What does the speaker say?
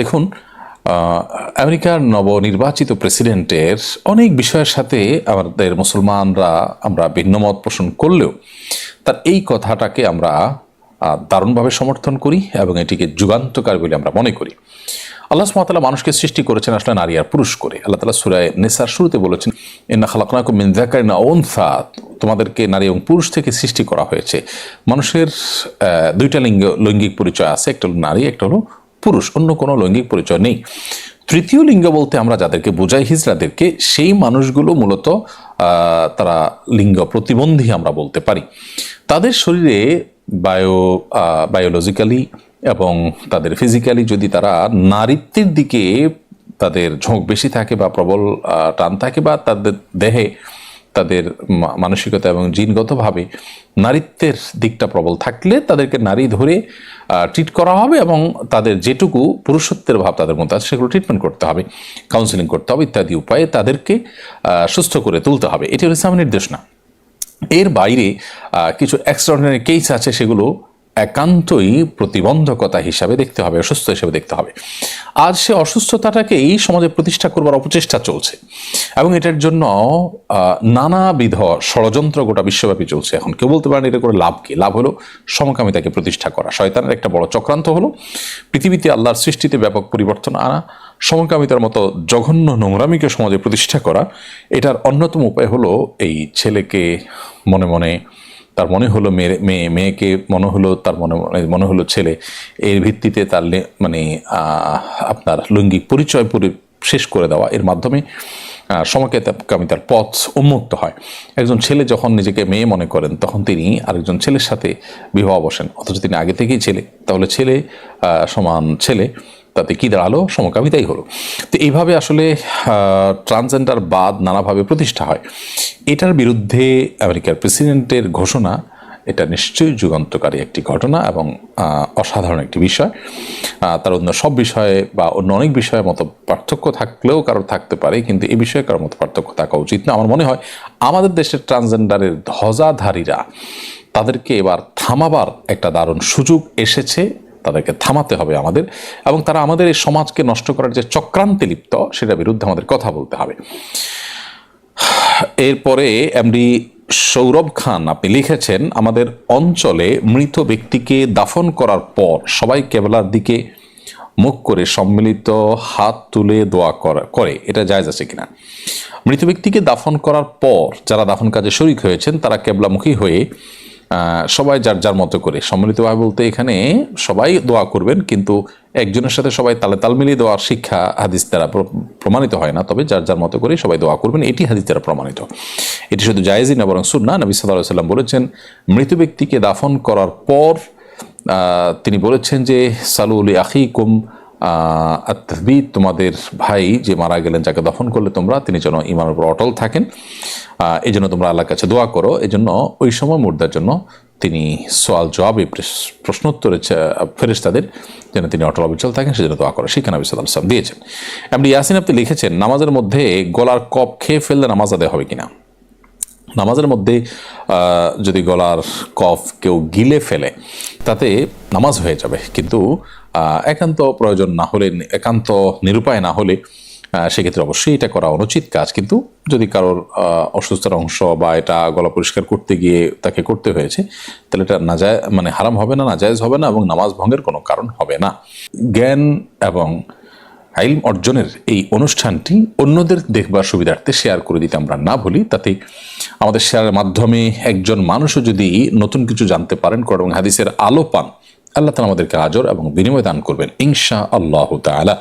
দেখুন আমেরিকার নবনির্বাচিত প্রেসিডেন্টের অনেক বিষয়ের সাথে আমাদের মুসলমানরা আমরা ভিন্নমত পোষণ করলেও তার এই কথাটাকে আমরা দারুণভাবে সমর্থন করি এবং এটিকে যুগান্তকার বলে আমরা মনে করি। আল্লাহ সুমাতালা মানুষকে সৃষ্টি করেছেন আসলে নারী আর পুরুষ করে। আল্লাহ তালা সুরায় নেসার শুরুতে বলেছেন, ইন্না খালাকনাকুম মিন যাকারিন ওয়া উনসা তোমাদেরকে নারী এবং পুরুষ থেকে সৃষ্টি করা হয়েছে। মানুষের দুইটা লিঙ্গ, লৈঙ্গিক পরিচয় আছে, একটা হলো নারী, একটা হলো পুরুষ, অন্য কোনো লৈঙ্গিক পরিচয় নেই। তৃতীয় লিঙ্গ বলতে আমরা যাদেরকে বোঝাই, হিজড়াদেরকে, সেই মানুষগুলো মূলত তারা লিঙ্গ প্রতিবন্ধী আমরা বলতে পারি। তাদের শরীরে বায়ো বায়োলজিক্যালি এবং তাদের ফিজিক্যালি যদি তারা নারীত্বের দিকে তাদের ঝোঁক বেশি থাকে বা প্রবল টান থাকে বা তাদের দেহে তাদের মানসিকতা এবং জিনগতভাবে নারীত্বের দিকটা প্রবল থাকলে তাদেরকে নারী ধরে ট্রিট করা হবে এবং তাদের যেটুকু পুরুষত্বের ভাব তাদের মধ্যে আছে, সেগুলো ট্রিটমেন্ট করতে হবে কাউন্সিলিং করতে হবে ইত্যাদি উপায়ে তাদেরকে সুস্থ করে তুলতে হবে। এটি হচ্ছে আমার নির্দেশনা। এর বাইরে কিছু এক্সট্রাঅর্ডিনারি কেস আছে সেগুলো একান্তই প্রতিবন্ধকতা হিসাবে দেখতে হবে, অসুস্থ হিসেবে দেখতে হবে। আজ সে অসুস্থতাটাকেই সমাজে প্রতিষ্ঠা করবার অপচেষ্টা চলছে এবং এটার জন্য নানাবিধ ষড়যন্ত্র গোটা বিশ্বব্যাপী চলছে এখন। কেউ বলতে পারেন এটা করে লাভ কি? লাভ হলো সমকামিতাকে প্রতিষ্ঠা করা। শয়তানের একটা বড় চক্রান্ত হলো পৃথিবীতে আল্লাহর সৃষ্টিতে ব্যাপক পরিবর্তন আনা, সমকামিতার মতো জঘন্য নোংরামিকে সমাজে প্রতিষ্ঠা করা। এটার অন্যতম উপায় হলো এই ছেলেকে মনে মনে তার মনে হলো মেয়ে মেয়ে মেয়েকে মনে হলো তার মনে মনে হলো ছেলে। এর ভিত্তিতে তার মানে আপনার লৈঙ্গিক পরিচয় পরি শেষ করে দেওয়া। এর মাধ্যমে আহ, সমকামিতার পথ উন্মুক্ত হয়। একজন ছেলে যখন নিজেকে মেয়ে মনে করেন তখন তিনি আরেকজন ছেলের সাথে বিবাহ বসেন। অথচ তিনি আগে থেকেই ছেলে। তাহলে ছেলে সমান ছেলে। তাতে কি দাঁড়াল? সমকামিতাই হলো। তো এইভাবে আসলে ট্রান্সজেন্ডার বাদ নানাভাবে প্রতিষ্ঠা হয়। এটার বিরুদ্ধে আমেরিকার প্রেসিডেন্টের ঘোষণা, এটা নিশ্চয়ই যুগান্তকারী একটি ঘটনা এবং অসাধারণ একটি বিষয়। তার অন্য সব বিষয়ে বা অন্য অনেক বিষয়ে মতো পার্থক্য থাকলেও কারোর থাকতে পারে, কিন্তু এ বিষয়ে কারোর মতো পার্থক্য থাকা উচিত না। আমার মনে হয় আমাদের দেশের ট্রান্সজেন্ডারের ধ্বজাধারীরা তাদেরকে এবার থামাবার একটা দারুণ সুযোগ এসেছে। তাদেরকে থামাতে হবে আমাদের এবং তারা আমাদের এই সমাজকে নষ্ট করার যে চক্রান্তে লিপ্ত, সেটার বিরুদ্ধে আমাদের কথা বলতে হবে। এরপরে এমডি সৌরভ খান, আপনি লিখেছেন, আমাদের অঞ্চলে মৃত ব্যক্তিকে দাফন করার পর সবাই কেবলার দিকে মুখ করে সম্মিলিত হাত তুলে দোয়া করা। এটা জায়জ আছে কিনা? মৃত ব্যক্তিকে দাফন করার পর যারা দাফন কাজে শরিক হয়েছেন, তারা কেবলামুখী হয়ে সবাই যার যার মতো করে। সম্মিলিতভাবে বলতে এখানে সবাই দোয়া করবেন, কিন্তু একজনের সাথে সবাই তালে তাল মিলিয়ে দেওয়ার শিক্ষা হাদিস দ্বারা প্রমাণিত হয় না। তবে যার যার মতো করে সবাই দোয়া করবেন, এটি হাদিস দ্বারা প্রমাণিত। এটি শুধু জায়েজই না, বরং সুন্না নবী সাল্লাহ সাল্লাম বলেছেন, মৃত ব্যক্তিকে দাফন করার পর তিনি বলেছেন যে সালুল আখিকুম আত্মবি তোমাদের ভাই যে মারা গেলেন, যাকে দফন করলে তোমরা, তিনি যেন ইমানের উপর অটল থাকেন। এই জন্য তোমরা আল্লাহর কাছে দোয়া করো। এই জন্য ওই সময় মুর্দার জন্য তিনি সোয়াল জবাবে প্রশ- প্রশ্নোত্তরে ফেরেশতাদের যেন তিনি অটল অবিচল থাকেন, সেজন্য দোয়া করো। সেখানে নবী সাল্লাম দিয়েছেন। এমনি ইয়াসিন আপনি লিখেছেন, নামাজের মধ্যে গলার কপ খেয়ে ফেললে নামাজ আদায় হবে কিনা? নামাজের মধ্যে যদি গলার কফ কেউ গিলে ফেলে, তাতে নামাজ হয়ে যাবে। কিন্তু একান্ত প্রয়োজন না হলে, একান্ত নিরুপায় না হলে সেক্ষেত্রে অবশ্যই এটা করা অনুচিত কাজ। কিন্তু যদি কারোর অসুস্থতার অংশ বা এটা গলা পরিষ্কার করতে গিয়ে তাকে করতে হয়েছে, তাহলে এটা না মানে হারাম হবে না, নাজায়জ হবে না এবং নামাজ ভঙ্গের কোনো কারণ হবে না। জ্ঞান এবং আইল অর্জনের এই অনুষ্ঠানটি অন্যদের দেখবার সুবিধার্থে শেয়ার করে দিতে আমরা না বলি তাতে আমাদের শেয়ারের মাধ্যমে একজন মানুষও যদি নতুন কিছু জানতে পারেন, কোরআন এবং হাদিসের আলো পান আল্লাহ তালা আমাদেরকে আজর এবং বিনিময় দান করবেন ইনশা আল্লাহ তালা